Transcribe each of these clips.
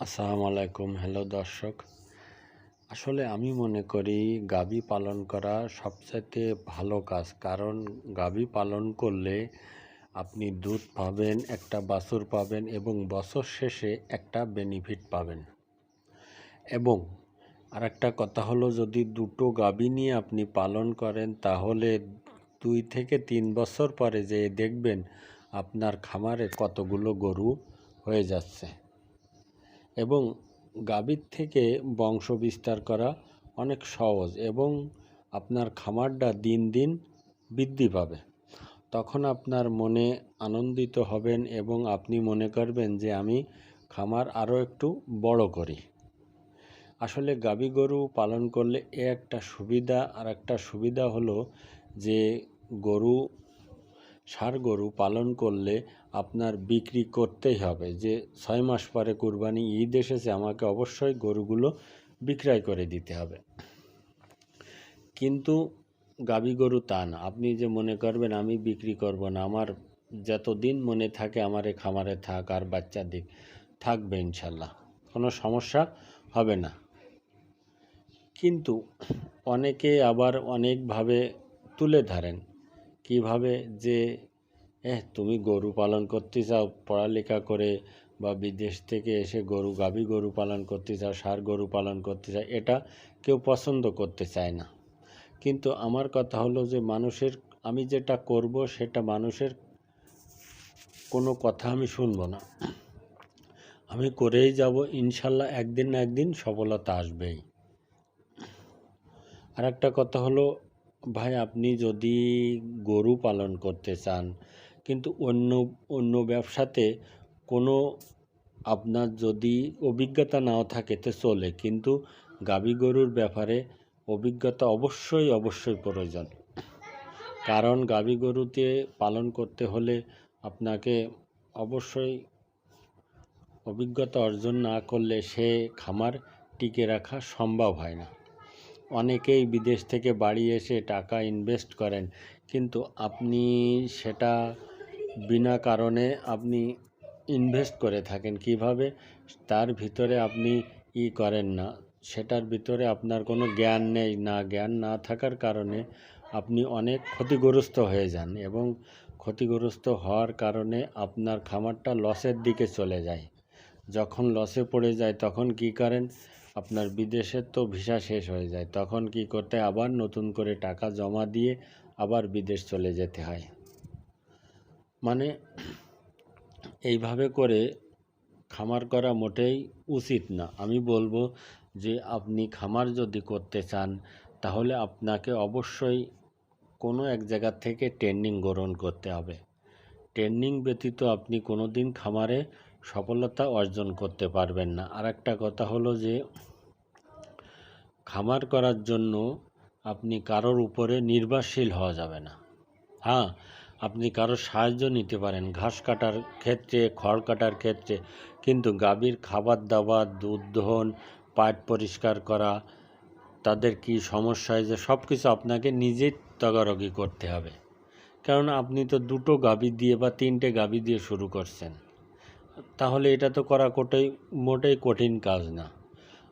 আসসালামু আলাইকুম। হ্যালো দর্শক। আসলে আমি মনে করি গাভী পালন করা সবচাইতে ভালো কাজ। কারণ গাভী পালন করলে আপনি দুধ পাবেন, একটা বাছুর পাবেন এবং বছর শেষে একটা বেনিফিট পাবেন। এবং আরেকটা কথা হলো, যদি দুটো গাভী নিয়ে আপনি পালন করেন, তাহলে দুই থেকে তিন বছর পরে যে দেখবেন, আপনার খামারে কতগুলো গরু হয়ে যাচ্ছে। এবং গাভীর থেকে বংশ বিস্তার করা অনেক সহজ এবং আপনার খামারটা দিন দিন বৃদ্ধি পাবে। তখন আপনার মনে আনন্দিত হবেন এবং আপনি মনে করবেন যে আমি খামার আরও একটু বড় করি। আসলে গাভী গরু পালন করলে এ একটা সুবিধা আর একটা সুবিধা হলো যে গরু ষাঁড় গরু পালন করলে আপনার বিক্রি করতেই হবে। যে ছয় মাস পরে কুরবানি ঈদ এসেছে, আমাকে অবশ্যই গরুগুলো বিক্রয় করে দিতে হবে। কিন্তু গাভী গরু তা না। আপনি যে মনে করবেন, আমি বিক্রি করব না। আমার যতদিন মনে থাকে, আমার এ খামারে থাক আর বাচ্চা দিক, থাকবে ইনশাল্লাহ। কোনো সমস্যা হবে না। কিন্তু অনেকে আবার অনেকভাবে তুলে ধরেন। কীভাবে যে, এহ, তুমি গরু পালন করতে চাও, পড়ালেখা করে বা বিদেশ থেকে এসে গরু, গাভী গরু পালন করতে চাও ষাঁড় গরু পালন করতে চাও, এটা কেউ পছন্দ করতে চায় না। কিন্তু আমার কথা হলো যে, মানুষের, আমি যেটা করব সেটা মানুষের কোনো কথা আমি শুনব না। আমি করেই যাব, ইনশাল্লাহ একদিন না একদিন সফলতা আসবেই। আর একটা কথা হলো ভাই, আপনি যদি গরু পালন করতে চান, কিন্তু অন্য অন্য ব্যবসাতে কোনো আপনার যদি অভিজ্ঞতা নাও থাকে তো চলে, কিন্তু গাভী গরুর ব্যাপারে অভিজ্ঞতা অবশ্যই অবশ্যই প্রয়োজন। কারণ গাভী গরুতে পালন করতে হলে আপনাকে অবশ্যই অভিজ্ঞতা অর্জন না করলে সে খামার টিকে রাখা সম্ভব হয় না। অনেকেই বিদেশ থেকে বাড়ি এসে টাকা ইনভেস্ট করেন। কিন্তু আপনি সেটা বিনা কারণে আপনি ইনভেস্ট করে থাকেন। কীভাবে? তার ভিতরে আপনি ই করেন না। সেটার ভিতরে আপনার কোনো জ্ঞান নেই। না, জ্ঞান না থাকার কারণে আপনি অনেক ক্ষতিগ্রস্ত হয়ে যান এবং ক্ষতিগ্রস্ত হওয়ার কারণে আপনার খামারটা লসের দিকে চলে যায়। যখন লসে পড়ে যায়, তখন কি করেন? আপনার বিদেশের তো ভিসা শেষ হয়ে যায়, তখন কি করতে? আবার নতুন করে টাকা জমা দিয়ে আবার বিদেশ চলে যেতে হয় মানে এইভাবে করে খামার করা মোটেই উচিত না আমি বলব যে আপনি খামার যদি করতে চান, তাহলে আপনাকে অবশ্যই কোনো এক জায়গা থেকে ট্রেনিং গ্রহণ করতে হবে ট্রেনিং ব্যতীত আপনি কোনো দিন খামারে সফলতা অর্জন করতে পারবেন না। আর একটা কথা হলো যে, খামার করার জন্য আপনি কারোর উপরে নির্ভরশীল হওয়া যাবে না। হ্যাঁ আপনি কারোর সাহায্য নিতে পারেন, ঘাস কাটার ক্ষেত্রে, খড় কাটার ক্ষেত্রে, কিন্তু গাভীর খাবার দাবার, দুধ দহন, পাট পরিষ্কার করা, তাদের কি সমস্যা হয়েছে সব কিছু আপনাকে নিজেই তদারকি করতে হবে। কারণ আপনি তো দুটো গাভী দিয়ে বা তিনটে গাভী দিয়ে শুরু করছেন। তাহলে এটা তো করা কোটাই, মোটেই কঠিন কাজ না।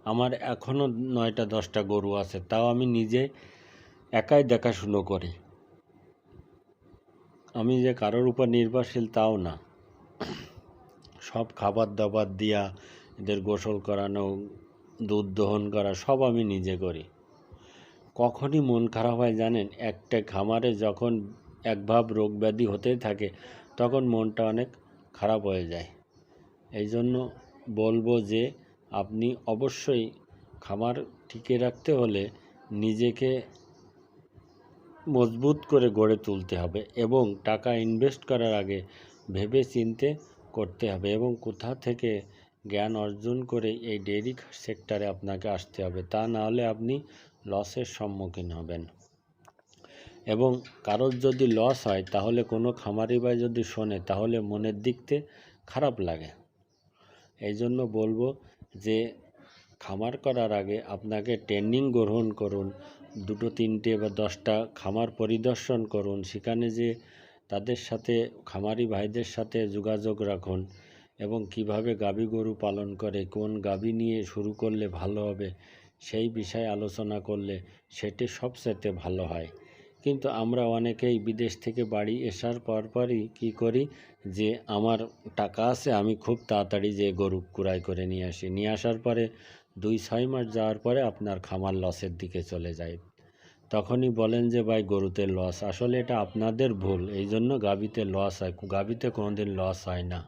আমার এখনও নয়টা, দশটা গরু আছে, তাও আমি নিজে একাই দেখাশুনো করি। আমি যে কারোর উপর নির্ভরশীল তাও না। সব খাবার দাবার দিয়া, এদের গোসল করানো, দুধ দহন করা, সব আমি নিজে করি। কখনই মন খারাপ হয়, জানেন? একটা খামারে যখন একভাব রোগ ব্যাধি হতেই থাকে, তখন মনটা অনেক খারাপ হয়ে যায়। এই জন্য বলব যে, আপনি অবশ্যই খামার টিকে রাখতে হলে নিজেকে মজবুত করে গড়ে তুলতে হবে এবং টাকা ইনভেস্ট করার আগে ভেবে চিনতে করতে হবে এবং কোথা থেকে জ্ঞান অর্জন করে এই ডেইরি সেক্টরে আপনাকে আসতে হবে তা না হলে আপনি লসের সম্মুখীন হবেন। এবং কারোর যদি লস হয় তাহলে কোনো খামারি ভাই যদি শোনে তাহলে মনের দিকতে খারাপ লাগে। এই জন্য বলব যে খামার করার আগে আপনাকে ট্রেনিং গ্রহণ করুন, দুটো, তিনটে বা দশটা খামার পরিদর্শন করুন, সেখানে যে তাদের সাথে, খামারি ভাইদের সাথে যোগাযোগ রাখুন এবং কীভাবে গাভী গরু পালন করে, কোন গাভী নিয়ে শুরু করলে ভালো হবে, সেই বিষয়ে আলোচনা করলে সেটি সবচেয়ে ভালো হয়। কিন্তু আমরা অনেকেই বিদেশ থেকে বাড়ি আসার পরপরই কী করি যে আমার টাকা আছে, আমি খুব তাড়াতাড়ি যে গরু কুড়াই করে নিয়ে আসি। নিয়ে আসার পরে দুই, ছয় মাস যাওয়ার পরে আপনার খামার লসের দিকে চলে যায়। তখনই বলেন যে, ভাই, গরুতে লস। আসলে এটা আপনাদের ভুল। এই জন্য গাভীতে লস হয়। গাভীতে কোনোদিন লস হয় না।